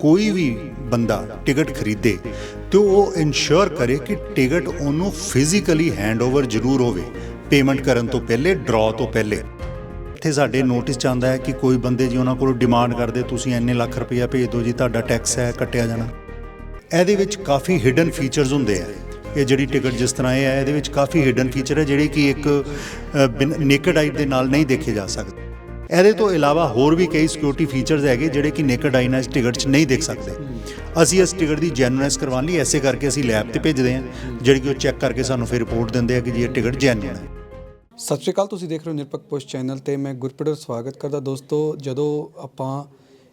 ਕੋਈ ਵੀ ਬੰਦਾ ਟਿਕਟ ਖਰੀਦੇ ਤੇ ਉਹ ਇਨਸ਼ੋਰ ਕਰੇ ਕਿ ਟਿਕਟ ਉਹਨੂੰ ਫਿਜ਼ੀਕਲੀ ਹੈਂਡਓਵਰ ਜ਼ਰੂਰ ਹੋਵੇ ਪੇਮੈਂਟ ਕਰਨ ਤੋਂ ਪਹਿਲੇ ਡਰਾਅ ਤੋਂ ਪਹਿਲੇ। ਇੱਥੇ ਸਾਡੇ ਨੋਟਿਸ ਚ ਆਉਂਦਾ ਹੈ ਕਿ ਕੋਈ ਬੰਦੇ ਜੀ ਉਹਨਾਂ ਕੋਲੋਂ ਡਿਮਾਂਡ ਕਰਦੇ, ਤੁਸੀਂ ਇੰਨੇ ਲੱਖ ਰੁਪਇਆ ਭੇਜ ਦਿਓ ਜੀ, ਤੁਹਾਡਾ ਟੈਕਸ ਹੈ, ਕੱਟਿਆ ਜਾਣਾ। ਇਹਦੇ ਵਿੱਚ ਕਾਫੀ ਹਿਡਨ ਫੀਚਰਸ ਹੁੰਦੇ ਆ। ਇਹ ਜਿਹੜੀ ਟਿਕਟ ਜਿਸ ਤਰ੍ਹਾਂ ਇਹ ਹੈ, ਇਹਦੇ ਵਿੱਚ ਕਾਫੀ ਹਿਡਨ ਫੀਚਰ ਹੈ, ਜਿਹੜੇ ਕਿ ਇੱਕ ਨੇਕਡ ਆਈ ਦੇ ਨਾਲ ਨਹੀਂ ਦੇਖੇ ਜਾ ਸਕਦੇ। ਇਹਦੇ ਤੋਂ ਇਲਾਵਾ ਹੋਰ ਵੀ ਕਈ ਸਿਕਿਉਰਿਟੀ ਫੀਚਰਸ ਹੈਗੇ ਜਿਹੜੇ ਕਿ ਨੇਕਡ ਆਈ ਟਿਕਟ 'ਚ ਨਹੀਂ ਦੇਖ ਸਕਦੇ। ਅਸੀਂ ਇਸ ਟਿਕਟ ਦੀ ਜੈਨੂਇਨੈਸ ਕਰਵਾਉਣ ਲਈ ਐਸੇ ਕਰਕੇ ਅਸੀਂ ਲੈਬ ਤੇ ਭੇਜਦੇ ਹਾਂ, ਜਿਹੜੀ ਕਿ ਉਹ ਚੈੱਕ ਕਰਕੇ ਸਾਨੂੰ ਫਿਰ ਰਿਪੋਰਟ ਦਿੰਦੇ ਆ ਕਿ ਜੀ ਇਹ ਟਿਕਟ ਜੈਨੂਇਨ ਹੈ। ਸਤਿ ਸ਼੍ਰੀ ਅਕਾਲ, ਤੁਸੀਂ ਦੇਖ ਰਹੇ ਹੋ ਨਿਰਪੱਖ ਪੁਸ਼ ਚੈਨਲ ਤੇ ਮੈਂ ਗੁਰਪ੍ਰੀਤ ਸਵਾਗਤ ਕਰਦਾ। ਦੋਸਤੋ, ਜਦੋਂ ਆਪਾਂ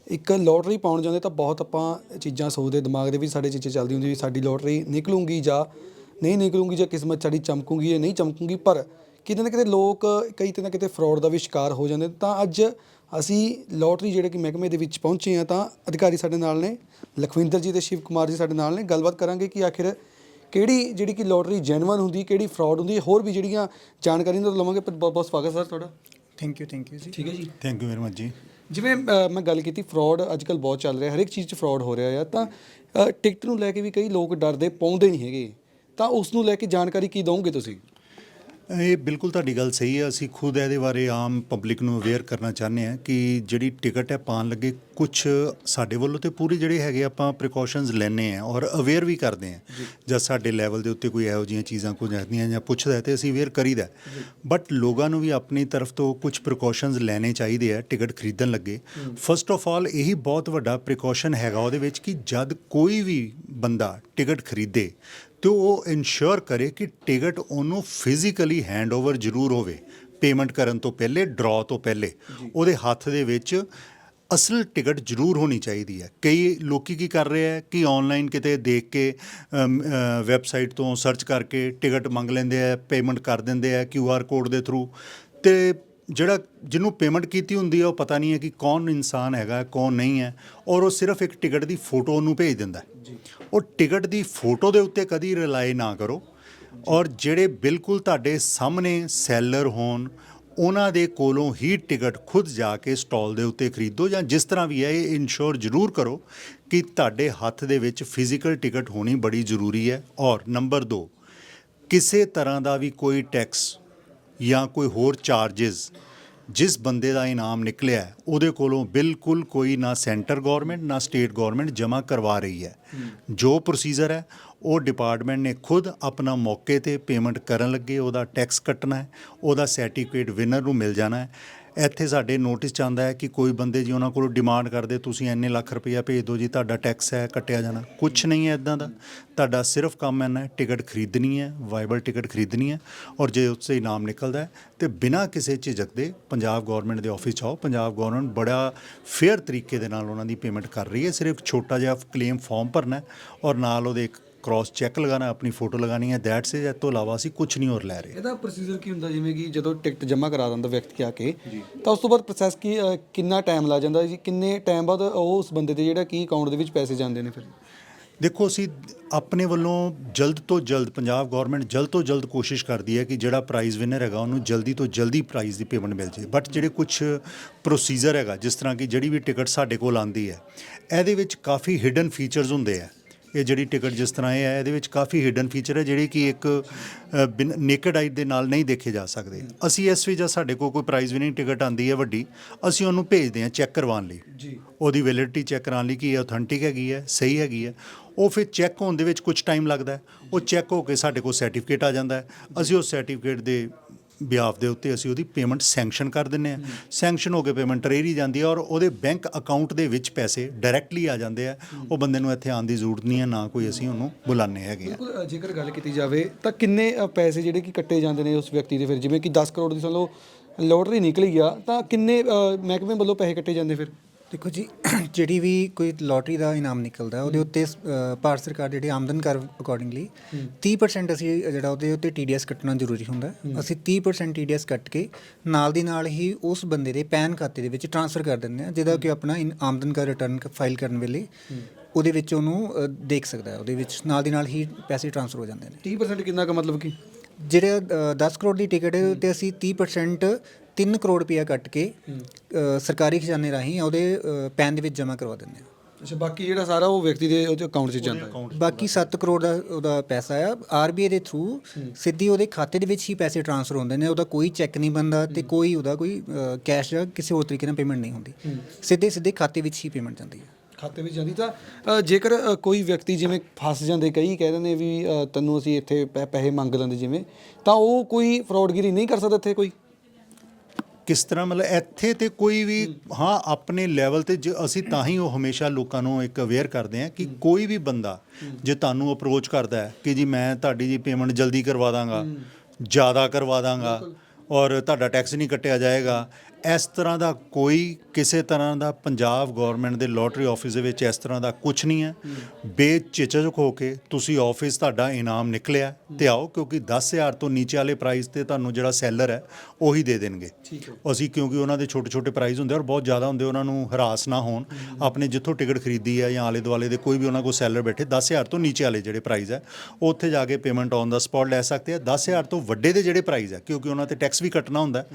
ਇੱਕ ਲੋਟਰੀ ਪਾਉਣ ਜਾਂਦੇ ਤਾਂ ਬਹੁਤ ਆਪਾਂ ਚੀਜ਼ਾਂ ਸੋਚਦੇ, ਦਿਮਾਗ ਦੇ ਵਿੱਚ ਸਾਡੇ ਚੀਜ਼ਾਂ ਚੱਲਦੀ ਹੁੰਦੀ ਵੀ ਸਾਡੀ ਲੋਟਰੀ ਨਿਕਲੂਗੀ ਜਾਂ ਨਹੀਂ ਨਿਕਲੂਗੀ ਜਾਂ ਕਿਸਮਤ ਸਾਡੀ ਚਮਕੂਗੀ ਜਾਂ ਨਹੀਂ ਚਮਕੂਗੀ, ਪਰ ਕਿਤੇ ਨਾ ਕਿਤੇ ਲੋਕ ਕਈ ਤੇ ਨਾ ਕਿਤੇ ਫਰਾਡ ਦਾ ਵੀ ਸ਼ਿਕਾਰ ਹੋ ਜਾਂਦੇ ਤਾਂ ਅੱਜ ਅਸੀਂ ਲੋਟਰੀ ਜਿਹੜੇ ਕਿ ਮਹਿਕਮੇ ਦੇ ਵਿੱਚ ਪਹੁੰਚੇ ਹਾਂ ਤਾਂ ਅਧਿਕਾਰੀ ਸਾਡੇ ਨਾਲ ਨੇ ਲਖਵਿੰਦਰ ਜੀ ਤੇ ਸ਼ਿਵ ਕੁਮਾਰ ਜੀ ਸਾਡੇ ਨਾਲ ਨੇ। ਗੱਲਬਾਤ ਕਰਾਂਗੇ ਕਿ ਆਖਿਰ ਕਿਹੜੀ ਜਿਹੜੀ ਕਿ ਲੋਟਰੀ ਜੈਨੂਇਨ ਹੁੰਦੀ ਕਿਹੜੀ ਫਰਾਡ ਹੁੰਦੀ ਹੈ ਹੋਰ ਵੀ ਜਿਹੜੀਆਂ ਜਾਣਕਾਰੀਆਂ ਤੋਂ ਲਵਾਂਗੇ। ਪਰ ਬਹੁਤ ਬਹੁਤ ਸਵਾਗਤ ਸਰ ਤੁਹਾਡਾ। ਥੈਂਕ ਯੂ ਥੈਂਕ ਯੂ ਜੀ। ਠੀਕ ਹੈ ਜੀ। ਥੈਂਕ ਯੂ ਵੈਰੀ ਮਚ ਜੀ। ਜਿਵੇਂ ਮੈਂ ਗੱਲ ਕੀਤੀ ਫਰਾਡ ਅੱਜਕੱਲ ਬਹੁਤ ਚੱਲ ਰਿਹਾ ਹਰ ਇੱਕ ਚੀਜ਼ 'ਚ ਫਰਾਡ ਹੋ ਰਿਹਾ ਆ। ਤਾਂ ਟਿਕਟ ਨੂੰ ਲੈ ਕੇ ਵੀ ਕਈ ਲੋਕ ਡਰਦੇ ਪਾਉਂਦੇ ਨਹੀਂ ਹੈਗੇ। ਤਾਂ ਉਸ ਨੂੰ ਲੈ ਕੇ ਜਾਣਕਾਰੀ ਕੀ ਦਵੋਗੇ ਤੁਸੀਂ? ਇਹ ਬਿਲਕੁਲ ਤੁਹਾਡੀ ਗੱਲ ਸਹੀ ਹੈ। ਅਸੀਂ ਖੁਦ ਇਹਦੇ ਬਾਰੇ ਆਮ ਪਬਲਿਕ ਨੂੰ ਅਵੇਅਰ ਕਰਨਾ ਚਾਹੁੰਦੇ ਹਾਂ ਕਿ ਜਿਹੜੀ ਟਿਕਟ ਹੈ ਪਾਉਣ ਲੱਗੇ ਕੁਝ ਸਾਡੇ ਵੱਲੋਂ ਤੇ ਪੂਰੀ ਜਿਹੜੇ ਹੈਗੇ ਆਪਾਂ ਪ੍ਰੀਕਾਸ਼ਨਸ ਲੈਣੇ ਆ ਔਰ ਅਵੇਅਰ ਵੀ ਕਰਦੇ ਆ ਜਦ ਸਾਡੇ ਲੈਵਲ ਦੇ ਉੱਤੇ ਕੋਈ ਇਹੋ ਜਿਹੀਆਂ ਚੀਜ਼ਾਂ ਕੁਝ ਆਉਂਦੀਆਂ ਜਾਂ ਪੁੱਛਦਾ ਤੇ ਅਸੀਂ ਅਵੇਅਰ ਕਰੀਦਾ ਬਟ ਲੋਕਾਂ ਨੂੰ ਵੀ ਆਪਣੀ ਤਰਫ ਤੋਂ ਕੁਝ ਪ੍ਰੀਕਾਸ਼ਨਸ ਲੈਣੇ ਚਾਹੀਦੇ ਆ ਟਿਕਟ ਖਰੀਦਣ ਲੱਗੇ। ਫਸਟ ਆਫ ਆਲ ਇਹੀ ਬਹੁਤ ਵੱਡਾ ਪ੍ਰੀਕਾਸ਼ਨ ਹੈਗਾ ਉਹਦੇ ਵਿੱਚ ਕਿ ਜਦ ਕੋਈ ਵੀ ਬੰਦਾ ਟਿਕਟ ਖਰੀਦੇ ਤੇ ਉਹ ਇਨਸ਼ੋਰ ਕਰੇ ਕਿ ਟਿਕਟ ਉਹਨੂੰ ਫਿਜ਼ੀਕਲੀ ਹੈਂਡਓਵਰ ਜ਼ਰੂਰ ਹੋਵੇ। ਪੇਮੈਂਟ ਕਰਨ ਤੋਂ ਪਹਿਲੇ ਡਰਾਅ ਤੋਂ ਪਹਿਲੇ। ਉਹਦੇ ਹੱਥ ਦੇ ਵਿੱਚ ਅਸਲ ਟਿਕਟ ਜ਼ਰੂਰ ਹੋਣੀ ਚਾਹੀਦੀ ਹੈ। ਕਈ ਲੋਕੀ ਕੀ ਕਰ ਰਹੇ ਆ ਕਿ ਆਨਲਾਈਨ ਕਿਤੇ ਦੇਖ ਕੇ ਵੈਬਸਾਈਟ ਤੋਂ ਸਰਚ ਕਰਕੇ ਟਿਕਟ ਮੰਗ ਲੈਂਦੇ ਆ ਪੇਮੈਂਟ ਕਰ ਦਿੰਦੇ ਆ ਕਿਊ ਆਰ ਕੋਡ ਦੇ ਥਰੂ ਤੇ ਜਿਹੜਾ ਜਿਹਨੂੰ ਪੇਮੈਂਟ ਕੀਤੀ ਹੁੰਦੀ ਹੈ ਉਹ ਪਤਾ ਨਹੀਂ ਹੈ ਕਿ ਕੌਣ ਇਨਸਾਨ ਹੈਗਾ ਕੌਣ ਨਹੀਂ ਹੈ ਔਰ ਉਹ ਸਿਰਫ ਇੱਕ ਟਿਕਟ ਦੀ ਫੋਟੋ ਨੂੰ ਭੇਜ ਦਿੰਦਾ ਹੈ। ਉਹ ਟਿਕਟ ਦੀ ਫੋਟੋ ਦੇ ਉੱਤੇ ਕਦੀ ਰਿਲਾਈ ਨਾ ਕਰੋ ਔਰ ਜਿਹੜੇ ਬਿਲਕੁਲ ਤੁਹਾਡੇ ਸਾਹਮਣੇ ਸੈਲਰ ਹੋਣ ਉਹਨਾਂ ਦੇ ਕੋਲੋਂ ਹੀ ਟਿਕਟ ਖੁਦ ਜਾ ਕੇ ਸਟਾਲ ਦੇ ਉੱਤੇ ਖਰੀਦੋ ਜਾਂ ਜਿਸ ਤਰ੍ਹਾਂ ਵੀ ਹੈ ਇਹ ਇਨਸ਼ੋਰ ਜ਼ਰੂਰ ਕਰੋ ਕਿ ਤੁਹਾਡੇ ਹੱਥ ਦੇ ਵਿੱਚ ਫਿਜ਼ੀਕਲ ਟਿਕਟ ਹੋਣੀ ਬੜੀ ਜ਼ਰੂਰੀ ਹੈ। ਔਰ ਨੰਬਰ 2 ਕਿਸੇ ਤਰ੍ਹਾਂ ਦਾ ਵੀ ਕੋਈ ਟੈਕਸ ਜਾਂ ਕੋਈ ਹੋਰ ਚਾਰजेस ਜਿਸ ਬੰਦੇ ਦਾ ਇਨਾਮ ਨਿਕਲਿਆ ਹੈ, ਉਹਦੇ ਕੋਲੋਂ ਬਿਲਕੁਲ ਕੋਈ ਨਾ ਸੈਂਟਰ ਗਵਰਨਮੈਂਟ ਨਾ ਸਟੇਟ ਗਵਰਨਮੈਂਟ ਜਮ੍ਹਾਂ ਕਰਵਾ ਰਹੀ ਹੈ। ਜੋ ਪ੍ਰੋਸੀਜਰ ਹੈ ਉਹ ਡਿਪਾਰਟਮੈਂਟ ਨੇ ਖੁਦ ਆਪਣਾ ਮੌਕੇ ਤੇ ਪੇਮੈਂਟ ਕਰਨ ਲੱਗੇ ਉਹਦਾ ਟੈਕਸ ਕੱਟਣਾ ਹੈ ਉਹਦਾ ਸਰਟੀਫਿਕੇਟ ਵਿਨਰ ਨੂੰ ਮਿਲ ਜਾਣਾ ਹੈ। ਇੱਥੇ ਸਾਡੇ ਨੋਟਿਸ ਚ ਆਉਂਦਾ ਹੈ ਕਿ ਕੋਈ ਬੰਦੇ ਜੀ ਉਹਨਾਂ ਕੋਲੋਂ ਡਿਮਾਂਡ ਕਰਦੇ, ਤੁਸੀਂ ਇੰਨੇ ਲੱਖ ਰੁਪਇਆ ਭੇਜ ਦਿਓ ਜੀ, ਤੁਹਾਡਾ ਟੈਕਸ ਹੈ, ਕੱਟਿਆ ਜਾਣਾ। ਕੁਝ ਨਹੀਂ ਹੈ ਇਦਾਂ ਦਾ। ਤੁਹਾਡਾ ਸਿਰਫ ਕੰਮ ਇੰਨਾ ਹੈ ਟਿਕਟ ਖਰੀਦਣੀ ਹੈ ਵਾਈਬਲ ਟਿਕਟ ਖਰੀਦਣੀ ਹੈ ਔਰ ਜੇ ਉਸ 'ਤੇ ਇਨਾਮ ਨਿਕਲਦਾ ਹੈ, ਤੇ ਬਿਨਾਂ ਕਿਸੇ ਝਿਜਕ ਦੇ ਪੰਜਾਬ ਗਵਰਨਮੈਂਟ ਦੇ ਆਫਿਸ ਆਓ। ਪੰਜਾਬ ਗਵਰਨਮੈਂਟ ਬੜਾ ਫੇਅਰ ਤਰੀਕੇ ਦੇ ਨਾਲ ਉਹਨਾਂ ਦੀ ਪੇਮੈਂਟ ਕਰ ਰਹੀ ਹੈ। ਸਿਰਫ ਛੋਟਾ ਜਿਹਾ ਕਲੇਮ ਫਾਰਮ ਭਰਨਾ ਔਰ ਨਾਲ ਉਹਦੇ ਇੱਕ ਕ੍ਰਾਸ ਚੈੱਕ ਲਗਾਣਾ ਆਪਣੀ ਫੋਟੋ ਲਗਾਣੀ ਹੈ ਦੈਟਸ ਇਟ ਇਸ ਤੋਂ ਇਲਾਵਾ ਅਸੀਂ ਕੁਝ ਨਹੀਂ ਹੋਰ ਲੈ ਰਹੇ। ਇਹਦਾ ਪ੍ਰੋਸੀਜਰ ਕੀ ਹੁੰਦਾ? ਜਿਵੇਂ ਕਿ ਜਦੋਂ ਟਿਕਟ ਜਮ੍ਹਾਂ ਕਰਾ ਦਿੰਦਾ ਵਿਅਕਤੀ ਆ ਕੇ ਤਾਂ ਉਸ ਤੋਂ ਬਾਅਦ ਪ੍ਰੋਸੈਸ ਕੀ ਅ, ਕਿੰਨਾ ਟਾਈਮ ਲੱਗ ਜਾਂਦਾ ਜੀ? ਕਿੰਨੇ ਟਾਈਮ ਬਾਅਦ ਉਹ ਉਸ ਬੰਦੇ ਦੇ ਜਿਹੜਾ ਕੀ ਅਕਾਊਂਟ ਦੇ ਵਿੱਚ ਪੈਸੇ ਜਾਂਦੇ ਨੇ ਫਿਰ? ਦੇਖੋ ਅਸੀਂ ਆਪਣੇ ਵੱਲੋਂ ਜਲਦ ਤੋਂ ਜਲਦ ਪੰਜਾਬ ਗਵਰਨਮੈਂਟ ਜਲਦ ਤੋਂ ਜਲਦ ਕੋਸ਼ਿਸ਼ ਕਰਦੀ ਹੈ ਕਿ ਜਿਹੜਾ ਪ੍ਰਾਈਜ਼ ਵਿਨਰ ਹੈਗਾ ਉਹਨੂੰ ਜਲਦੀ ਤੋਂ ਜਲਦੀ ਪ੍ਰਾਈਜ਼ ਦੀ ਪੇਮੈਂਟ ਮਿਲ ਜੇ ਬਟ ਜਿਹੜੇ ਕੁਝ ਪ੍ਰੋਸੀਜਰ ਹੈਗਾ ਜਿਸ ਤਰ੍ਹਾਂ ਕਿ ਜਿਹੜੀ ਵੀ ਟਿਕਟ ਸਾਡੇ ਕੋਲ ਆਂਦੀ ਹੈ ਇਹਦੇ ਵਿੱਚ ਕਾਫੀ ਹਿਡਨ ਫੀਚਰਸ ਹੁੰਦੇ ਆ। ਇਹ ਜਿਹੜੀ ਟਿਕਟ ਜਿਸ ਤਰ੍ਹਾਂ ਇਹ ਹੈ ਇਹਦੇ ਵਿੱਚ ਕਾਫੀ ਹਿਡਨ ਫੀਚਰ ਹੈ ਜਿਹੜੇ ਕਿ ਇੱਕ ਨੇਕਡ ਆਈ ਦੇ ਨਾਲ ਨਹੀਂ ਦੇਖੇ ਜਾ ਸਕਦੇ। ਅਸੀਂ ਇਸ ਵਿੱਚ ਜਦ ਸਾਡੇ ਕੋਲ ਕੋਈ ਪ੍ਰਾਈਜ਼ ਵਿਨਿੰਗ ਟਿਕਟ ਆਂਦੀ ਹੈ ਵੱਡੀ ਅਸੀਂ ਉਹਨੂੰ ਭੇਜਦੇ ਹਾਂ ਚੈੱਕ ਕਰਵਾਉਣ ਲਈ। ਜੀ। ਉਹਦੀ ਵੈਲਿਡਿਟੀ ਚੈੱਕ ਕਰਾਉਣ ਲਈ ਕਿ ਇਹ ਆਥੈਂਟਿਕ ਹੈਗੀ ਹੈ ਸਹੀ ਹੈਗੀ ਹੈ। ਉਹ ਫਿਰ ਚੈੱਕ ਹੋਣ ਦੇ ਵਿੱਚ ਕੁਝ ਟਾਈਮ ਲੱਗਦਾ ਉਹ ਚੈੱਕ ਹੋ ਕੇ ਸਾਡੇ ਕੋਲ ਸਰਟੀਫਿਕੇਟ ਆ ਜਾਂਦਾ ਹੈ। ਅਸੀਂ ਉਸ ਸਰਟੀਫਿਕੇਟ ਦੇ ਬਿਆਫ ਦੇ ਉੱਤੇ ਅਸੀਂ ਉਹਦੀ ਪੇਮੈਂਟ ਸੈਂਕਸ਼ਨ ਕਰ ਦਿੰਨੇ ਆ ਸੈਂਕਸ਼ਨ ਹੋ ਕੇ ਪੇਮੈਂਟ ਰੇਰੀ ਜਾਂਦੀ ਹੈ ਔਰ ਉਹਦੇ ਬੈਂਕ ਅਕਾਊਂਟ ਦੇ ਵਿੱਚ ਪੈਸੇ ਡਾਇਰੈਕਟਲੀ ਆ ਜਾਂਦੇ ਆ। ਉਹ ਬੰਦੇ ਨੂੰ ਇੱਥੇ ਆਉਣ ਦੀ ਜ਼ਰੂਰਤ ਨਹੀਂ ਹੈ ਨਾ ਕੋਈ ਅਸੀਂ ਉਹਨੂੰ ਬੁਲਾਉਂਦੇ ਹੈਗੇ ਆ। ਬਿਲਕੁਲ ਜੇਕਰ ਗੱਲ ਕੀਤੀ ਜਾਵੇ ਤਾਂ ਕਿੰਨੇ ਅ, ਪੈਸੇ ਜਿਹੜੇ ਕਿ ਕੱਟੇ ਜਾਂਦੇ ਨੇ ਉਸ ਵਿਅਕਤੀ ਦੇ ਫਿਰ? ਜਿਵੇਂ ਕਿ 10 ਕਰੋੜ ਦੀ ਸਮਝ ਲਓ ਲੋਟਰੀ ਨਿਕਲੀ ਆ ਤਾਂ ਕਿੰਨੇ ਅ, ਮਹਿਕਮੇ ਵੱਲੋਂ ਪੈਸੇ ਕੱਟੇ ਜਾਂਦੇ ਫਿਰ? ਦੇਖੋ ਜੀ ਜਿਹੜੀ ਵੀ ਕੋਈ ਲੋਟਰੀ ਦਾ ਇਨਾਮ ਨਿਕਲਦਾ ਉਹਦੇ ਉੱਤੇ ਅ, ਭਾਰਤ ਸਰਕਾਰ ਜਿਹੜੀ ਆਮਦਨ ਕਰ ਅਕੋਰਡਿੰਗਲੀ 30% ਅਸੀਂ ਜਿਹੜਾ ਉਹਦੇ ਉੱਤੇ TDS ਕੱਟਣਾ ਜ਼ਰੂਰੀ ਹੁੰਦਾ। ਹੈ। ਅਸੀਂ 30% TDS ਕੱਟ ਕੇ ਨਾਲ ਦੀ ਨਾਲ ਹੀ ਉਸ ਬੰਦੇ ਦੇ ਪੈਨ ਖਾਤੇ ਦੇ ਵਿੱਚ ਟ੍ਰਾਂਸਫਰ ਕਰ ਦਿੰਦੇ ਹਾਂ ਜਿਹਦਾ ਕਿ ਆਪਣਾ ਇਨ- ਆਮਦਨ ਕਰ ਰਿਟਰਨ ਫਾਈਲ ਕਰਨ ਵੇਲੇ ਉਹਦੇ ਵਿੱਚ ਉਹਨੂੰ ਅ, ਦੇਖ ਸਕਦਾ ਹੈ ਉਹਦੇ ਵਿੱਚ ਨਾਲ ਦੀ ਨਾਲ ਹੀ ਪੈਸੇ ਟ੍ਰਾਂਸਫਰ ਹੋ ਜਾਂਦੇ ਨੇ। 30% ਕਿੰਨਾ ਕੁ ਮਤਲਬ ਕਿ? ਜਿਹੜੇ ਅ, 10 ਕਰੋੜ ਦੀ ਟਿਕਟ ਹੈ ਉਹਦੇ ਉੱਤੇ ਅਸੀਂ 30% 3 ਕਰੋੜ ਰੁਪਇਆ ਕੱਟ ਕੇ ਅ, ਸਰਕਾਰੀ ਖਜ਼ਾਨੇ ਰਾਹੀਂ ਉਹਦੇ ਅ, ਪੈਨ ਦੇ ਵਿੱਚ ਜਮ੍ਹਾਂ ਕਰਵਾ ਦਿੰਦੇ ਹਾਂ ਅੱਛਾ ਬਾਕੀ ਜਿਹੜਾ ਸਾਰਾ ਉਹ ਵਿਅਕਤੀ ਦੇ ਉਹਦੇ ਅਕਾਊਂਟ 'ਚ ਜਾਂਦਾ ਹੈ। ਬਾਕੀ 7 ਕਰੋੜ ਦਾ ਉਹਦਾ ਪੈਸਾ ਆ। ਆਰਬੀਆਈ ਦੇ ਥਰੂ ਸਿੱਧੀ ਉਹਦੇ ਖਾਤੇ ਦੇ ਵਿੱਚ ਹੀ ਪੈਸੇ ਟ੍ਰਾਂਸਫਰ ਹੁੰਦੇ ਨੇ। ਉਹਦਾ ਕੋਈ ਚੈੱਕ ਨਹੀਂ ਬਣਦਾ ਤੇ ਕੋਈ ਉਹਦਾ ਕੋਈ ਕੈਸ਼ ਜਾਂ ਕਿਸੇ ਹੋਰ ਤਰੀਕੇ ਨਾਲ ਪੇਮੈਂਟ ਨਹੀਂ ਹੁੰਦੀ। ਸਿੱਧੇ ਸਿੱਧੇ ਖਾਤੇ ਵਿੱਚ ਹੀ ਪੇਮੈਂਟ ਜਾਂਦੀ ਹੈ। ਖਾਤੇ ਵਿੱਚ ਜਾਂਦੀ ਤਾਂ ਅ, ਜੇਕਰ ਅ, ਕੋਈ ਵਿਅਕਤੀ ਜਿਵੇਂ ਫਸ ਜਾਂਦੇ ਕਈ ਕਹਿ ਦਿੰਦੇ ਵੀ ਅ, ਤੈਨੂੰ ਅਸੀਂ ਇੱਥੇ ਪੈ- ਪੈਸੇ ਮੰਗ ਲੈਂਦੇ ਜਿਵੇਂ ਤਾਂ ਉਹ ਕੋਈ ਫਰਾਡਗਿਰੀ ਨਹੀਂ ਕਰ ਸਕਦਾ ਇੱਥੇ ਕੋਈ? ਕਿਸ ਤਰ੍ਹਾਂ ਮਤਲਬ ਇੱਥੇ ਤੇ ਕੋਈ ਵੀ ਹਾਂ। ਆਪਣੇ ਲੈਵਲ ਤੇ ਜ- ਅਸੀਂ ਤਾਂ ਹੀ ਉਹ ਹਮੇਸ਼ਾ ਲੋਕਾਂ ਨੂੰ ਇੱਕ ਅਵੇਅਰ ਕਰਦੇ ਹਾਂ ਕਿ ਕੋਈ ਵੀ ਬੰਦਾ ਜੇ ਤੁਹਾਨੂੰ ਅਪਰੋਚ ਕਰਦਾ ਹੈ ਕਿ ਜੀ ਮੈਂ ਤੁਹਾਡੀ ਜੀ ਪੇਮੈਂਟ ਜਲਦੀ ਕਰਵਾ ਦਾਂਗਾ ਜ਼ਿਆਦਾ ਕਰਵਾ ਦਾਂਗਾ ਔਰ ਤੁਹਾਡਾ ਟੈਕਸ ਨਹੀਂ ਕੱਟਿਆ ਜਾਏਗਾ ਇਸ ਤਰ੍ਹਾਂ ਦਾ ਕੋਈ ਕਿਸੇ ਤਰ੍ਹਾਂ ਦਾ ਪੰਜਾਬ ਗਵਰਨਮੈਂਟ ਦੇ ਲੋਟਰੀ ਆਫਿਸ ਦੇ ਵਿੱਚ ਇਸ ਤਰ੍ਹਾਂ ਦਾ ਕੁਝ ਨਹੀਂ ਹੈ। ਬੇਚਿਚਕ ਹੋ ਕੇ ਤੁਸੀਂ ਆਫਿਸ ਤੁਹਾਡਾ ਇਨਾਮ ਨਿਕਲਿਆ ਤੇ ਆਓ ਕਿਉਂਕਿ 10000 ਤੋਂ ਨੀਚੇ ਵਾਲੇ ਪ੍ਰਾਈਸ ਤੇ ਤੁਹਾਨੂੰ ਜਿਹੜਾ ਸੈਲਰ ਹੈ ਉਹੀ ਦੇ ਦੇਣਗੇ। ਠੀਕ ਹੈ। ਅਸੀਂ ਕਿਉਂਕਿ ਉਹਨਾਂ ਦੇ ਛੋਟੇ ਛੋਟੇ ਪ੍ਰਾਈਸ ਹੁੰਦੇ ਔਰ ਬਹੁਤ ਜ਼ਿਆਦਾ ਹੁੰਦੇ ਉਹਨਾਂ ਨੂੰ ਹਰਾਸ ਨਾ ਹੋਣ। ਆਪਣੇ ਜਿੱਥੋਂ ਟਿਕਟ ਖਰੀਦੀ ਹੈ ਜਾਂ ਆਲੇ ਦੁਆਲੇ ਦੇ ਕੋਈ ਵੀ ਉਹਨਾਂ ਕੋਲ ਸੈਲਰ ਬੈਠੇ 10000 ਤੋਂ ਨੀਚੇ ਵਾਲੇ ਜਿਹੜੇ ਪ੍ਰਾਈਸ ਹੈ ਉੱਥੇ ਜਾ ਕੇ ਪੇਮੈਂਟ ਔਨ ਦਾ ਸਪੌਟ ਲੈ ਸਕਦੇ ਆ। 10000 ਤੋਂ ਵੱਡੇ ਦੇ ਜਿਹੜੇ ਪ੍ਰਾਈਸ ਹੈ ਕਿਉਂਕਿ ਉਹਨਾਂ ਤੇ ਟੈਕਸ ਵੀ ਕੱਟਣਾ ਹੁੰਦਾ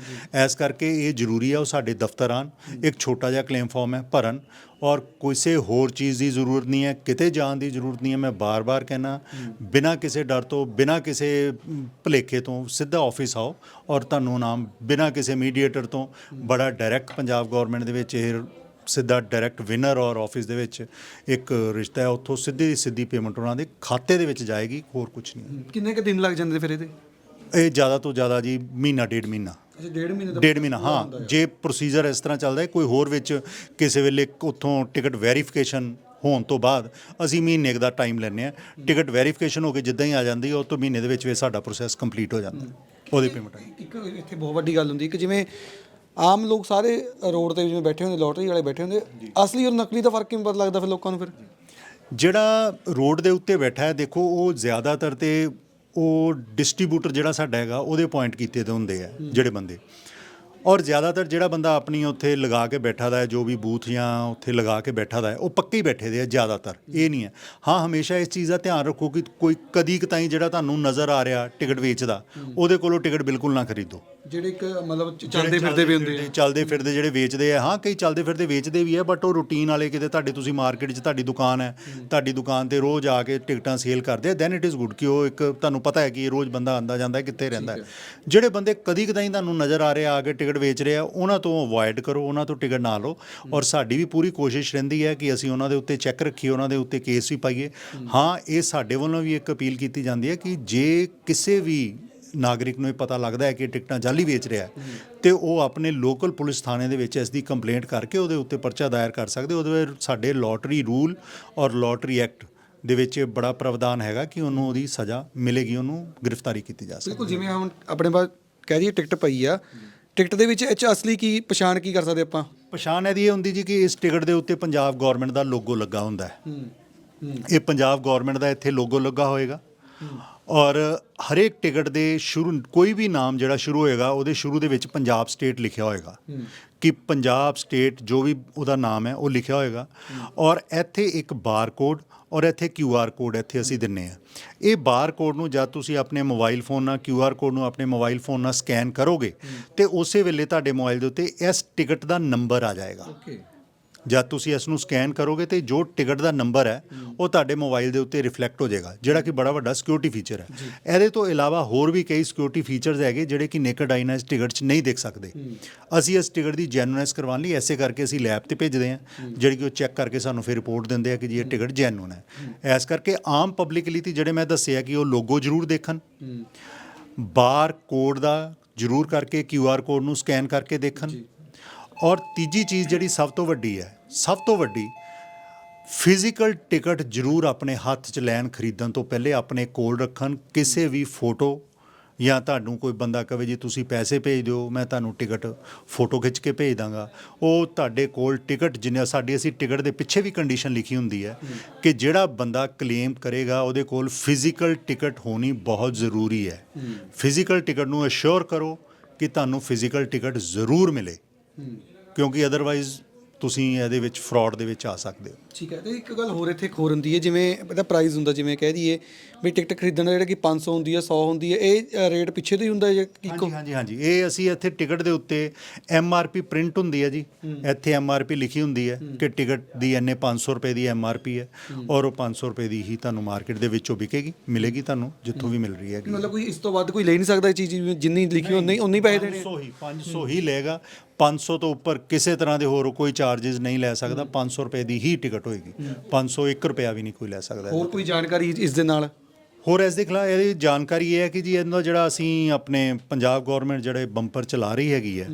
ਇਸ ਕਰਕੇ ਇਹ ਜ਼ਰੂਰੀ ਹੈ ਉਹ ਸਾਡੇ ਦਫ਼ਤਰ ਆਉਣ। ਇੱਕ ਛੋਟਾ ਜਿਹਾ ਕਲੇਮ ਫਾਰਮ ਹੈ ਭਰਨ। ਔਰ ਕਿਸੇ ਹੋਰ ਚੀਜ਼ ਦੀ ਜ਼ਰੂਰਤ ਨਹੀਂ ਹੈ ਕਿਤੇ ਜਾਣ ਦੀ ਜ਼ਰੂਰਤ ਨਹੀਂ ਹੈ ਮੈਂ ਬਾਰ-ਬਾਰ ਕਹਿਣਾ ਬਿਨਾਂ ਕਿਸੇ ਡਰ ਤੋਂ ਬਿਨਾਂ ਕਿਸੇ ਭੁਲੇਖੇ ਤੋਂ ਸਿੱਧਾ ਆਫਿਸ ਆਓ। ਔਰ ਤੁਹਾਨੂੰ ਨਾਮ ਬਿਨਾਂ ਕਿਸੇ ਮੀਡੀਏਟਰ ਤੋਂ ਬੜਾ ਡਾਇਰੈਕਟ ਪੰਜਾਬ ਗਵਰਨਮੈਂਟ ਦੇ ਵਿੱਚ ਇਹ ਸਿੱਧਾ ਡਾਇਰੈਕਟ ਵਿਨਰ ਔਰ ਆਫਿਸ ਦੇ ਵਿੱਚ ਇੱਕ ਰਿਸ਼ਤਾ ਹੈ ਉੱਥੋਂ ਸਿੱਧੀ ਸਿੱਧੀ ਪੇਮੈਂਟ ਉਹਨਾਂ ਦੇ ਖਾਤੇ ਦੇ ਵਿੱਚ ਜਾਏਗੀ ਹੋਰ ਕੁਝ ਨਹੀਂ। ਕਿੰਨੇ ਕੁ ਦਿਨ ਲੱਗ ਜਾਂਦੇ ਫਿਰ ਇਹਦੇ? ਇਹ ਜ਼ਿਆਦਾ ਤੋਂ ਜ਼ਿਆਦਾ ਜੀ ਮਹੀਨਾ ਡੇਢ ਮਹੀਨਾ। ਅੱਛਾ ਡੇਢ ਮਹੀਨੇ ਦਾ ਡੇਢ ਮਹੀਨਾ ਹਾਂ ਜੇ ਪ੍ਰੋਸੀਜਰ ਇਸ ਤਰ੍ਹਾਂ ਚੱਲਦਾ ਹੈ ਕੋਈ ਹੋਰ ਵਿੱਚ ਕਿਸੇ ਵੇਲੇ ਉੱਥੋਂ ਟਿਕਟ ਵੈਰੀਫਿਕੇਸ਼ਨ ਹੋਣ ਤੋਂ ਬਾਅਦ ਅਸੀਂ ਮਹੀਨੇ ਦਾ ਟਾਈਮ ਲੈਂਦੇ ਆ ਟਿਕਟ ਵੈਰੀਫਿਕੇਸ਼ਨ ਹੋ ਕੇ ਜਿੱਦਾਂ ਹੀ ਆ ਜਾਂਦੀ ਹੈ ਉਹ ਤੋਂ ਮਹੀਨੇ ਦੇ ਵਿੱਚ ਵਿੱਚ ਸਾਡਾ ਪ੍ਰੋਸੈਸ ਕੰਪਲੀਟ ਹੋ ਜਾਂਦਾ। ਉਹਦੀ ਪੇਮੈਂਟ ਇੱਕ ਇੱਥੇ ਬਹੁਤ ਵੱਡੀ ਗੱਲ ਹੁੰਦੀ ਕਿ ਜਿਵੇਂ ਆਮ ਲੋਕ ਸਾਰੇ ਰੋਡ ਤੇ ਜਿਵੇਂ ਬੈਠੇ ਹੁੰਦੇ ਲੋਟਰੀ ਵਾਲੇ ਬੈਠੇ ਹੁੰਦੇ ਅਸਲੀ ਔਰ ਨਕਲੀ ਦਾ ਫ਼ਰਕ ਕਿਵੇਂ ਪਤਾ ਲੱਗਦਾ ਫਿਰ ਲੋਕਾਂ ਨੂੰ ਫਿਰ? ਜਿਹੜਾ ਰੋਡ ਦੇ ਉੱਤੇ ਬੈਠਾ ਹੈ ਦੇਖੋ ਉਹ ਜ਼ਿਆਦਾਤਰ ਤੇ ਉਹ ਡਿਸਟ੍ਰੀਬਿਊਟਰ ਜਿਹੜਾ ਸਾਡਾ ਹੈਗਾ, ਉਹਦੇ ਪੁਆਇੰਟ ਕੀਤੇ ਤੇ ਹੁੰਦੇ ਆ, ਜਿਹੜੇ ਬੰਦੇ। ਔਰ ਜ਼ਿਆਦਾਤਰ ਜਿਹੜਾ ਬੰਦਾ ਆਪਣੀ ਉੱਥੇ ਲਗਾ ਕੇ ਬੈਠਾ ਦਾ ਹੈ, ਜੋ ਵੀ ਬੂਥ ਜਾਂ ਉੱਥੇ ਲਗਾ ਕੇ ਬੈਠਾ ਦਾ ਹੈ, ਉਹ ਪੱਕੇ ਹੀ ਬੈਠੇ ਦੇ ਆ ਜ਼ਿਆਦਾਤਰ, ਇਹ ਨਹੀਂ ਹੈ। ਹਾਂ, ਹਮੇਸ਼ਾ ਇਸ ਚੀਜ਼ ਦਾ ਧਿਆਨ ਰੱਖੋ ਕਿ ਕੋਈ ਕਦੀ ਕਤਾਈ ਜਿਹੜਾ ਤੁਹਾਨੂੰ ਨਜ਼ਰ ਆ ਰਿਹਾ ਟਿਕਟ ਵੇਚਦਾ, ਉਹਦੇ ਕੋਲੋਂ ਟਿਕਟ ਬਿਲਕੁਲ ਨਾ ਖਰੀਦੋ। ਜਿਹੜੇ ਇੱਕ ਮਤਲਬ ਚੱਲਦੇ ਫਿਰਦੇ ਵੀ ਹੁੰਦੇ ਆ। ਚੱਲਦੇ ਫਿਰਦੇ ਜਿਹੜੇ ਵੇਚਦੇ ਆ। ਹਾਂ ਕਈ ਚੱਲਦੇ ਫਿਰਦੇ ਵੇਚਦੇ ਵੀ ਆ ਬਟ ਉਹ ਰੂਟੀਨ ਵਾਲੇ ਕਿਤੇ ਤੁਹਾਡੇ ਤੁਸੀਂ ਮਾਰਕੀਟ 'ਚ ਤੁਹਾਡੀ ਦੁਕਾਨ ਹੈ ਤੁਹਾਡੀ ਦੁਕਾਨ ਤੇ ਰੋਜ਼ ਆ ਕੇ ਟਿਕਟਾਂ ਸੇਲ ਕਰਦੇ ਆ ਦੈਨ ਇਟ ਇਜ਼ ਗੁੱਡ ਕਿ ਉਹ ਇੱਕ ਤੁਹਾਨੂੰ ਪਤਾ ਹੈ ਕਿ ਇਹ ਰੋਜ਼ ਬੰਦਾ ਆਂਦਾ ਜਾਂਦਾ ਕਿੱਥੇ ਰਹਿੰਦਾ ਹੈ। ਜਿਹੜੇ ਬੰਦੇ ਕਦੀ ਕਦਾਈ ਤੁਹਾਨੂੰ ਨਜ਼ਰ ਆ ਰਹੇ ਆ ਕੇ ਟਿਕਟ ਵੇਚ ਰਹੇ ਆ ਉਹਨਾਂ ਤੋਂ ਅਵੋਇਡ ਕਰੋ ਉਹਨਾਂ ਤੋਂ ਟਿਕਟ ਨਾ ਲਓ। ਔਰ ਸਾਡੀ ਵੀ ਪੂਰੀ ਕੋਸ਼ਿਸ਼ ਰਹਿੰਦੀ ਹੈ ਕਿ ਅਸੀਂ ਉਹਨਾਂ ਦੇ ਉੱਤੇ ਚੈੱਕ ਰੱਖੀਏ ਉਹਨਾਂ ਦੇ ਉੱਤੇ ਕੇਸ ਵੀ ਪਾਈਏ। ਹਾਂ ਇਹ ਸਾਡੇ ਵੱਲੋਂ ਵੀ ਇੱਕ ਅਪੀਲ ਕੀਤੀ ਜਾਂਦੀ ਹੈ ਕਿ ਜੇ ਕਿਸੇ ਵੀ ਨਾਗਰਿਕ ਨੂੰ ਇਹ ਪਤਾ ਲੱਗਦਾ ਹੈ ਕਿ ਟਿਕਟਾਂ ਜਾਲੀ ਵੇਚ ਰਿਹਾ ਹੈ। ਤੇ ਉਹ ਆਪਣੇ ਲੋਕਲ ਪੁਲਿਸ ਥਾਣੇ ਦੇ ਵਿੱਚ ਇਸ ਦੀ ਕੰਪਲੇਂਟ ਕਰਕੇ ਉਹਦੇ ਉੱਤੇ ਪਰਚਾ ਦਾਇਰ ਕਰ ਸਕਦੇ। ਉਹਦੇ ਵਿੱਚ ਸਾਡੇ ਲੋਟਰੀ ਰੂਲ ਔਰ ਲੋਟਰੀ ਐਕਟ ਦੇ ਵਿੱਚ ਬੜਾ ਪ੍ਰਾਵਧਾਨ ਹੈਗਾ ਕਿ ਉਹਨੂੰ ਉਹਦੀ ਸਜ਼ਾ ਮਿਲੇਗੀ ਉਹਨੂੰ ਗ੍ਰਿਫਤਾਰੀ ਕੀਤੀ ਜਾ ਸਕਦੀ ਬਿਲਕੁਲ ਜਿਵੇਂ ਹੁਣ ਆਪਣੇ ਬਾਅਦ ਕਹਿ ਦਈਏ ਟਿਕਟ ਪਈ ਆ। ਟਿਕਟ ਦੇ ਵਿੱਚ ਇਹ 'ਚ ਅਸਲੀ ਕੀ ਪਛਾਣ ਕੀ ਕਰ ਸਕਦੇ ਆਪਾਂ? ਪਛਾਣ ਇਹਦੀ ਇਹ ਹੁੰਦੀ ਜੀ ਕਿ ਇਸ ਟਿਕਟ ਦੇ ਉੱਤੇ ਪੰਜਾਬ ਗਵਰਨਮੈਂਟ ਦਾ ਲੋਗੋ ਲੱਗਾ ਹੁੰਦਾ ਹੈ। ਇਹ ਪੰਜਾਬ ਗਵਰਨਮੈਂਟ ਦਾ ਇੱਥੇ ਲੋਗੋ ਲੱਗਾ ਹੋਏਗਾ। ਔਰ ਹਰੇਕ ਟਿਕਟ ਦੇ ਸ਼ੁਰੂ ਕੋਈ ਵੀ ਨਾਮ ਜਿਹੜਾ ਸ਼ੁਰੂ ਹੋਏਗਾ ਉਹਦੇ ਸ਼ੁਰੂ ਦੇ ਵਿੱਚ ਪੰਜਾਬ ਸਟੇਟ ਲਿਖਿਆ ਹੋਏਗਾ। ਕਿ ਪੰਜਾਬ ਸਟੇਟ ਜੋ ਵੀ ਉਹਦਾ ਨਾਮ ਹੈ ਉਹ ਲਿਖਿਆ ਹੋਏਗਾ। ਔਰ ਇੱਥੇ ਇੱਕ ਬਾਰਕੋਡ ਔਰ ਇੱਥੇ ਕਿਊ ਆਰ ਕੋਡ ਇੱਥੇ ਅਸੀਂ ਦਿੰਨੇ ਆ। ਇਹ ਬਾਰ ਕੋਡ ਨੂੰ ਜਦ ਤੁਸੀਂ ਆਪਣੇ ਮੋਬਾਈਲ ਫੋਨ ਨਾਲ ਕਿਊ ਆਰ ਕੋਡ ਨੂੰ ਆਪਣੇ ਮੋਬਾਈਲ ਫੋਨ ਨਾਲ ਸਕੈਨ ਕਰੋਗੇ ਤੇ ਉਸੇ ਵੇਲੇ ਤੁਹਾਡੇ ਮੋਬਾਈਲ ਦੇ ਉੱਤੇ ਇਸ ਟਿਕਟ ਦਾ ਨੰਬਰ ਆ ਜਾਏਗਾ। ਓਕੇ। ਜਦ ਤੁਸੀਂ ਇਸ ਨੂੰ ਸਕੈਨ ਕਰੋਗੇ ਤੇ ਜੋ ਟਿਕਟ ਦਾ ਨੰਬਰ ਹੈ ਉਹ ਤੁਹਾਡੇ ਮੋਬਾਈਲ ਦੇ ਉੱਤੇ ਰਿਫਲੈਕਟ ਹੋ ਜਾਏਗਾ ਜਿਹੜਾ ਕਿ ਬੜਾ ਵੱਡਾ ਸਿਕਿਉਰਿਟੀ ਫੀਚਰ ਹੈ। ਇਹਦੇ ਤੋਂ ਇਲਾਵਾ ਹੋਰ ਵੀ ਕਈ ਸਿਕਿਉਰਿਟੀ ਫੀਚਰਸ ਹੈਗੇ ਜਿਹੜੇ ਕਿ ਨੇਕਡ ਆਈ ਨਾਲ ਇਸ ਟਿਕਟ 'ਚ ਨਹੀਂ ਦੇਖ ਸਕਦੇ। ਅਸੀਂ ਇਸ ਟਿਕਟ ਦੀ ਜੈਨੂਨੈਸ ਕਰਵਾਉਣ ਲਈ ਐਸੇ ਕਰਕੇ ਅਸੀਂ ਲੈਬ ਤੇ ਭੇਜਦੇ ਹਾਂ ਜਿਹੜੀ ਕਿ ਉਹ ਚੈੱਕ ਕਰਕੇ ਸਾਨੂੰ ਫਿਰ ਰਿਪੋਰਟ ਦਿੰਦੇ ਆ ਕਿ ਜੀ ਇਹ ਟਿਕਟ ਜੈਨੂਨ ਹੈ। ਇਸ ਕਰਕੇ ਆਮ ਪਬਲਿਕ ਲਈ ਤੇ ਜਿਹੜੇ ਮੈਂ ਦੱਸਿਆ ਕਿ ਉਹ ਲੋਗੋ ਜ਼ਰੂਰ ਦੇਖਣ। ਬਾਰ ਕੋਡ ਦਾ ਜ਼ਰੂਰ ਕਰਕੇ ਕਿਊ ਆਰ ਕੋਡ ਨੂੰ ਸਕੈਨ ਕਰਕੇ ਦੇਖਣ। ਔਰ ਤੀਜੀ ਚੀਜ਼ ਜਿਹੜੀ ਸਭ ਤੋਂ ਵੱਡੀ ਹੈ ਸਭ ਤੋਂ ਵੱਡੀ ਫਿਜ਼ੀਕਲ ਟਿਕਟ ਜ਼ਰੂਰ ਆਪਣੇ ਹੱਥ 'ਚ ਲੈਣ ਖਰੀਦਣ ਤੋਂ ਪਹਿਲੇ ਆਪਣੇ ਕੋਲ ਰੱਖਣ ਕਿਸੇ ਵੀ ਫੋਟੋ ਜਾਂ ਤੁਹਾਨੂੰ ਕੋਈ ਬੰਦਾ ਕਹੇ ਜੀ ਤੁਸੀਂ ਪੈਸੇ ਭੇਜ ਦਿਓ ਮੈਂ ਤੁਹਾਨੂੰ ਟਿਕਟ ਫੋਟੋ ਖਿੱਚ ਕੇ ਭੇਜ ਦਾਂਗਾ। ਉਹ ਤੁਹਾਡੇ ਕੋਲ ਟਿਕਟ ਜਿੰਨੇ ਸਾਡੀ ਅਸੀਂ ਟਿਕਟ ਦੇ ਪਿੱਛੇ ਵੀ ਕੰਡੀਸ਼ਨ ਲਿਖੀ ਹੁੰਦੀ ਹੈ ਕਿ ਜਿਹੜਾ ਬੰਦਾ ਕਲੇਮ ਕਰੇਗਾ ਉਹਦੇ ਕੋਲ ਫਿਜ਼ੀਕਲ ਟਿਕਟ ਹੋਣੀ ਬਹੁਤ ਜ਼ਰੂਰੀ ਹੈ। ਫਿਜ਼ੀਕਲ ਟਿਕਟ ਨੂੰ ਅਸ਼ੋਰ ਕਰੋ ਕਿ ਤੁਹਾਨੂੰ ਫਿਜ਼ੀਕਲ ਟਿਕਟ ਜ਼ਰੂਰ ਮਿਲੇ। ਕਿਉਂਕਿ ਅਦਰਵਾਈਜ਼ ਤੁਸੀਂ ਇਹਦੇ ਵਿੱਚ ਫਰਾਡ ਦੇ ਵਿੱਚ ਆ ਸਕਦੇ ਹੋ। ਠੀਕ ਹੈ ਤੇ ਇੱਕ ਗੱਲ ਹੋਰ ਇੱਥੇ ਖੋਰ ਹੁੰਦੀ ਹੈ ਜਿਵੇਂ ਇਹਦਾ ਪ੍ਰਾਈਸ ਹੁੰਦਾ ਜਿਵੇਂ ਕਹਿ ਦਈਏ ਵੀ ਟਿਕਟ ਖਰੀਦਣ ਦਾ ਜਿਹੜਾ ਕਿ 500 ਹੁੰਦੀ ਹੈ 100 ਹੁੰਦੀ ਹੈ ਇਹ ਰੇਟ ਪਿੱਛੇ ਤੋਂ ਹੀ ਹੁੰਦਾ ਹੈ ਹਾਂਜੀ ਹਾਂਜੀ ਹਾਂਜੀ ਇਹ ਅਸੀਂ ਇੱਥੇ ਟਿਕਟ ਦੇ ਉੱਤੇ ਐਮ ਆਰ ਪੀ ਪ੍ਰਿੰਟ ਹੁੰਦੀ ਹੈ ਜੀ। ਇੱਥੇ ਐਮ ਆਰ ਪੀ ਲਿਖੀ ਹੁੰਦੀ ਹੈ ਕਿ ਟਿਕਟ ਦੀ ਇੰਨੇ 500 ਰੁਪਏ ਦੀ ਐਮ ਆਰ ਪੀ ਹੈ ਔਰ ਉਹ 500 ਰੁਪਏ ਦੀ ਹੀ ਤੁਹਾਨੂੰ ਮਾਰਕੀਟ ਦੇ ਵਿੱਚੋਂ ਵਿਕੇਗੀ ਮਿਲੇਗੀ ਤੁਹਾਨੂੰ ਜਿੱਥੋਂ ਵੀ ਮਿਲ ਰਹੀ ਹੈਗੀ। ਮਤਲਬ ਕੋਈ ਇਸ ਤੋਂ ਵੱਧ ਕੋਈ ਲੈ ਨਹੀਂ ਸਕਦਾ ਇਹ ਚੀਜ਼ ਜਿੰਨੀ ਲਿਖੀ ਉਨੀ ਉਨੀ ਪੈਸੇ ਦੇਣੇ। 500 ਹੀ 500 ਹੀ ਲਏਗਾ। 500 ਤੋਂ ਉੱਪਰ ਕਿਸੇ ਤਰ੍ਹਾਂ ਦੇ ਹੋਰ ਕੋਈ ਚਾਰजेस ਨਹੀਂ ਲੈ ਸਕਦਾ 500 ਰੁਪਏ ਦੀ ਹੀ ਟਿਕਟ ਹੋਏਗੀ। 501 ਰੁਪਿਆ ਵੀ ਨਹੀਂ ਕੋਈ ਲੈ ਸਕਦਾ ਹੋਰ ਕੋਈ ਜਾਣਕਾਰੀ ਇਸ ਦੇ ਨਾਲ? ਹੋਰ ਇਸ ਦੇ ਖਿਲਾਫ ਇਹਦੀ ਜਾਣਕਾਰੀ ਇਹ ਹੈ ਕਿ ਜੀ ਇਹਦਾ ਜਿਹੜਾ ਅਸੀਂ ਆਪਣੇ ਪੰਜਾਬ ਗਵਰਨਮੈਂਟ ਜਿਹੜੇ ਬੰਪਰ ਚਲਾ ਰਹੀ ਹੈਗੀ ਹੈ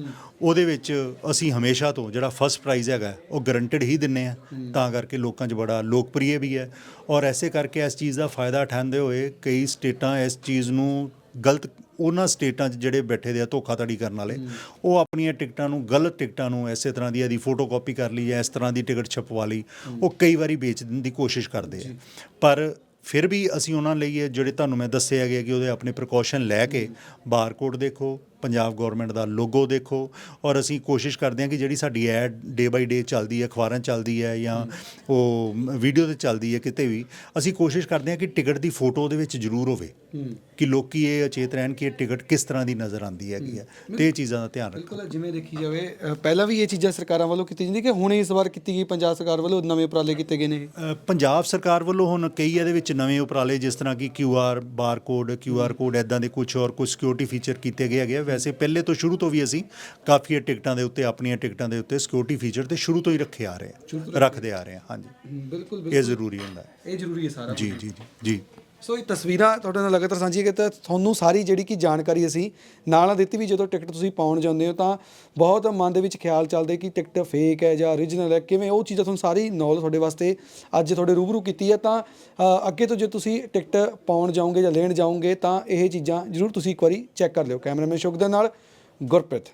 ਉਹਦੇ ਵਿੱਚ ਅਸੀਂ ਹਮੇਸ਼ਾ ਤੋਂ ਜਿਹੜਾ ਫਸਟ ਪ੍ਰਾਈਜ਼ ਹੈਗਾ ਉਹ ਗਰੰਟਡ ਹੀ ਦਿੰਨੇ ਆ। ਤਾਂ ਕਰਕੇ ਲੋਕਾਂ 'ਚ ਬੜਾ ਲੋਕਪ੍ਰਿਯ ਵੀ ਹੈ। ਔਰ ਐਸੇ ਕਰਕੇ ਇਸ ਚੀਜ਼ ਦਾ ਫਾਇਦਾ ਉਠਾਉਂਦੇ ਹੋਏ ਕਈ ਸਟੇਟਾਂ ਇਸ ਚੀਜ਼ ਨੂੰ ਗਲਤ ਉਹਨਾਂ ਸਟੇਟਾਂ 'ਚ ਜਿਹੜੇ ਬੈਠੇ ਦੇ ਆ ਧੋਖਾਧੜੀ ਕਰਨ ਵਾਲੇ, ਉਹ ਆਪਣੀਆਂ ਟਿਕਟਾਂ ਨੂੰ, ਗਲਤ ਟਿਕਟਾਂ ਨੂੰ ਐਸੇ ਤਰ੍ਹਾਂ ਦੀ ਇਹਦੀ ਫੋਟੋਕਾਪੀ ਕਰ ਲਈ ਜਾਂ ਇਸ ਤਰ੍ਹਾਂ ਦੀ ਟਿਕਟ ਛਪਵਾ ਲਈ, ਉਹ ਕਈ ਵਾਰੀ ਵੇਚਣ ਦੀ ਕੋਸ਼ਿਸ਼ ਕਰਦੇ ਆ। ਪਰ ਫਿਰ ਵੀ ਅਸੀਂ ਉਹਨਾਂ ਲਈ ਇਹ ਜਿਹੜੇ ਤੁਹਾਨੂੰ ਮੈਂ ਦੱਸਿਆ ਗਿਆ ਕਿ ਉਹਦੇ ਆਪਣੇ ਪ੍ਰੀਕਾਸ਼ਨ ਲੈ ਕੇ ਬਾਰਕੋਡ ਦੇਖੋ ਪੰਜਾਬ ਗਵਰਨਮੈਂਟ ਦਾ ਲੋਗੋ ਦੇਖੋ ਔਰ ਅਸੀਂ ਕੋਸ਼ਿਸ਼ ਕਰਦੇ ਹਾਂ ਕਿ ਜਿਹੜੀ ਸਾਡੀ ਐਡ ਡੇ ਬਾਈ ਡੇ ਚੱਲਦੀ ਹੈ ਅਖਬਾਰਾਂ ਚੱਲਦੀ ਹੈ ਜਾਂ ਉਹ ਵੀਡੀਓ ਤੇ ਚੱਲਦੀ ਹੈ ਕਿਤੇ ਵੀ ਅਸੀਂ ਕੋਸ਼ਿਸ਼ ਕਰਦੇ ਹਾਂ ਕਿ ਟਿਕਟ ਦੀ ਫੋਟੋ ਉਹਦੇ ਵਿੱਚ ਜ਼ਰੂਰ ਹੋਵੇ ਕਿ ਲੋਕੀ ਇਹ ਅਚੇਤ ਰਹਿਣ ਕਿ ਇਹ ਟਿਕਟ ਕਿਸ ਤਰ੍ਹਾਂ ਦੀ ਨਜ਼ਰ ਆਉਂਦੀ ਹੈਗੀ ਹੈ ਤੇ ਇਹ ਚੀਜ਼ਾਂ ਦਾ ਧਿਆਨ ਰੱਖੋ। ਬਿਲਕੁਲ ਜਿਵੇਂ ਦੇਖੀ ਜਾਵੇ ਪਹਿਲਾਂ ਵੀ ਇਹ ਚੀਜ਼ਾਂ ਸਰਕਾਰਾਂ ਵੱਲੋਂ ਕੀਤੀ ਜਾਂਦੀ ਕਿ ਹੁਣ ਇਸ ਵਾਰ ਕੀਤੀ ਗਈ ਪੰਜਾਬ ਸਰਕਾਰ ਵੱਲੋਂ ਨਵੇਂ ਉਪਰਾਲੇ ਕੀਤੇ ਗਏ ਨੇ ਪੰਜਾਬ ਸਰਕਾਰ ਵੱਲੋਂ ਹੁਣ ਕਈ ਇਹਦੇ ਵਿੱਚ ਨਵੇਂ ਉਪਰਾਲੇ ਜਿਸ ਤਰ੍ਹਾਂ ਕਿ Q R barcode Q R code ਐਦਾਂ ਦੇ ਕੁਝ ਹੋਰ ਕੁਝ ਸਿਕਿਉਰਿਟੀ ਫੀਚਰ ਕੀਤੇ ਗਏ ਹੈਗੇ। ਵੈਸੇ ਪਹਿਲੇ ਤੋਂ ਸ਼ੁਰੂ ਤੋਂ ਵੀ ਅਸੀਂ ਕਾਫੀ ਟਿਕਟਾਂ ਦੇ ਉੱਤੇ ਆਪਣੀਆਂ ਟਿਕਟਾਂ ਦੇ ਉੱਤੇ ਸਿਕਿਉਰਿਟੀ ਫੀਚਰ ਤੇ ਸ਼ੁਰੂ ਤੋਂ ਹੀ ਰੱਖੇ ਆ ਰਹੇ ਆ ਰੱਖਦੇ ਆ ਰਹੇ ਆ ਹਾਂਜੀ। ਬਿਲਕੁਲ ਇਹ ਜ਼ਰੂਰੀ ਹੁੰਦਾ ਹੈ। ਇਹ ਜ਼ਰੂਰੀ ਹੈ ਸਾਰਾ ਜੀ ਜੀ ਜੀ ਜੀ। ਸੋ ਇਹ ਤਸਵੀਰਾਂ ਤੁਹਾਡੇ ਨਾਲ ਲਗਾਤਾਰ ਸਾਂਝੀਆਂ ਕੀਤਾ ਤੁਹਾਨੂੰ ਸਾਰੀ ਜਿਹੜੀ ਕਿ ਜਾਣਕਾਰੀ ਅਸੀਂ ਨਾਲ ਨਾਲ ਦਿੱਤੀ ਵੀ ਜਦੋਂ ਟਿਕਟ ਤੁਸੀਂ ਪਾਉਣ ਜਾਂਦੇ ਹੋ ਤਾਂ ਬਹੁਤ ਮਨ ਦੇ ਵਿੱਚ ਖਿਆਲ ਚੱਲਦੇ ਕਿ ਟਿਕਟ ਫੇਕ ਹੈ ਜਾਂ origignal ਹੈ, ਕਿਵੇਂ ਉਹ ਚੀਜ਼ਾਂ ਤੁਹਾਨੂੰ ਸਾਰੀ ਨੌਲੇਜ ਤੁਹਾਡੇ ਵਾਸਤੇ ਅੱਜ ਤੁਹਾਡੇ ਰੂਬਰੂ ਕੀਤੀ ਹੈ ਤਾਂ ਅੱਗੇ ਤੋਂ ਜੇ ਤੁਸੀਂ ਟਿਕਟ ਪਾਉਣ ਜਾਓਗੇ ਜਾਂ ਲੈਣ ਜਾਓਗੇ ਤਾਂ ਇਹ ਚੀਜ਼ਾਂ ਜ਼ਰੂਰ ਤੁਸੀਂ ਇੱਕ ਵਾਰੀ ਚੈੱਕ ਕਰ ਲਿਓ। ਕੈਮਰਾਮੈਨ ਸ਼ੁਕ ਦੇ ਨਾਲ ਗੁਰਪ੍ਰੀਤ।